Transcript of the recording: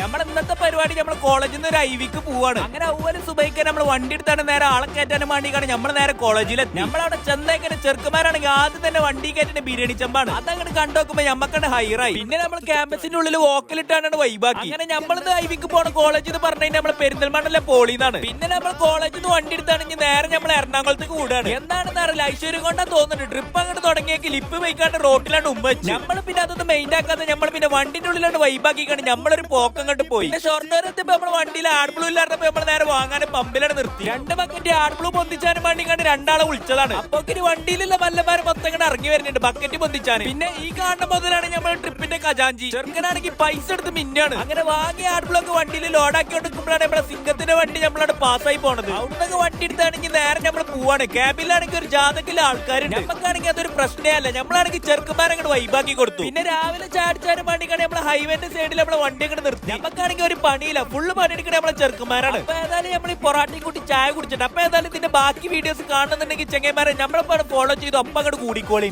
നമ്മൾ ഇന്നത്തെ പരിപാടി നമ്മൾ കോളേജിൽ നിന്ന് ഒരു ഐവിക്ക് പോവാണ്. അങ്ങനെ അതുപോലെ സുബൈക്ക് നമ്മൾ വണ്ടി എടുത്താണ് നേരെ ആളെ കയറ്റാനും വേണ്ടിയാണ് നമ്മൾ നേരെ കോളേജിലെത്തി നമ്മളവിടെ ചെന്നേക്കനെ ചെറുക്കന്മാരാണെങ്കിൽ ആദ്യം തന്നെ വണ്ടി കയറ്റിന്റെ ബിരിയാണി ചെമ്പാണ്. അതങ്ങനെ കണ്ടോക്കുമ്പോ ഞമ്മക്കാണ് ഹൈറായി പിന്നെ നമ്മൾ ക്യാമ്പസിന്റെ ഉള്ളിൽ വോക്കിലിട്ടാണ് വൈബാക്കി അങ്ങനെ നമ്മളിന്ന് ഐവിക്ക് പോണ കോളേജ് എന്ന് പറഞ്ഞു നമ്മൾ പെരിന്തൽമണ്ണല്ലേ പോളിന്നാണ് പിന്നെ നമ്മൾ കോളേജിൽ നിന്ന് വണ്ടി എടുത്താണെങ്കിൽ നേരെ നമ്മൾ എറണാകുളത്തേക്ക് കൂടാണ്. എന്താണെന്ന് അറിയില്ല. ഐശ്വര്യം കൊണ്ടാ തോന്നുന്നത് ട്രിപ്പ് അങ്ങോട്ട് തുടങ്ങിയേക്ക് ലിപ്പ് വയ്ക്കാണ്ട് റോട്ടിലാണ് ഉമ്മ നമ്മൾ പിന്നെ അതൊന്നും മെയിൻ ആക്കാതെ നമ്മൾ പിന്നെ വണ്ടിന്റെ ഉള്ളിലാണ് വൈബാക്കി വൈബാക്കിക്കാണ് നമ്മളൊരു പോക്കം കണ്ട് പോയി. ഷൊർണൂർ എത്തിയപ്പോ നമ്മൾ വണ്ടിയിൽ ആഡ്ബ്ലൂ ഇല്ലാത്തപ്പോ നമ്മൾ നേരെ വാങ്ങാൻ പമ്പിലാണ് നിർത്തി. രണ്ട് ബക്കറ്റ് ആഡ്ബ്ലൂ പൊന്തിച്ചാനും വേണ്ടി കണ്ട് രണ്ടാളെ വിളിച്ചതാണ്. അപ്പൊ വണ്ടിയിലുള്ള മല്ലന്മാർ മൊത്തം ഇങ്ങനെ ഇറങ്ങി വരുന്നുണ്ട്. ബക്കറ്റ് പൊന്തിച്ചാൻ പിന്നെ ഈ കാണുന്ന മുതലാണ് നമ്മൾ ട്രിപ്പിന്റെ ഖജാഞ്ചി. ചെറുക്കനാണെങ്കിൽ പൈസ എടുത്ത് മിന്നാണ്. അങ്ങനെ വാങ്ങിയ ആടുകളൊക്കെ വണ്ടിയിൽ ലോഡാക്കി കൊടുക്കുമ്പോഴാണ് നമ്മളെ സിംഗത്തിന്റെ വണ്ടി നമ്മളവിടെ പാസ്സായി പോണത്. അവിടുന്ന് വണ്ടി എടുത്താണെങ്കിൽ നേരെ നമ്മൾ പോവാണ്. ക്യാബിലാണെങ്കിൽ ഒരു ജാതക്കിലെ ആൾക്കാരുണ്ട്. നമുക്കാണെങ്കിൽ അതൊരു പ്രശ്നേ അല്ല നമ്മളാണെങ്കിൽ ചെറുക്കന്മാരങ്ങോട്ട് വൈബാക്കി കൊടുത്തു. പിന്നെ രാവിലെ ചാടിച്ചാരും വണ്ടിക്കാണ് നമ്മളെ ഹൈവേന്റെ സൈഡിൽ നമ്മളെ വണ്ടി അങ്ങോട്ട് നിർത്തി. നമുക്കാണെങ്കിൽ ഒരു പണിയില്ല. ഫുള്ള് പണിയെടുക്കണ നമ്മളെ ചെറുക്കന്മാരാണ്. അപ്പൊ ഏതായാലും നമ്മൾ ഈ പൊറാട്ടയും കൂട്ടി ചായ കുടിച്ചിട്ട് അപ്പൊ ഏതായാലും ഇതിന്റെ ബാക്കി വീഡിയോസ് കാണുന്നുണ്ടെങ്കിൽ ചെങ്ങന്മാരെ നമ്മളെ ഫോളോ ചെയ്ത് ഒപ്പം അങ്ങോട്ട് കൂടിക്കോളി.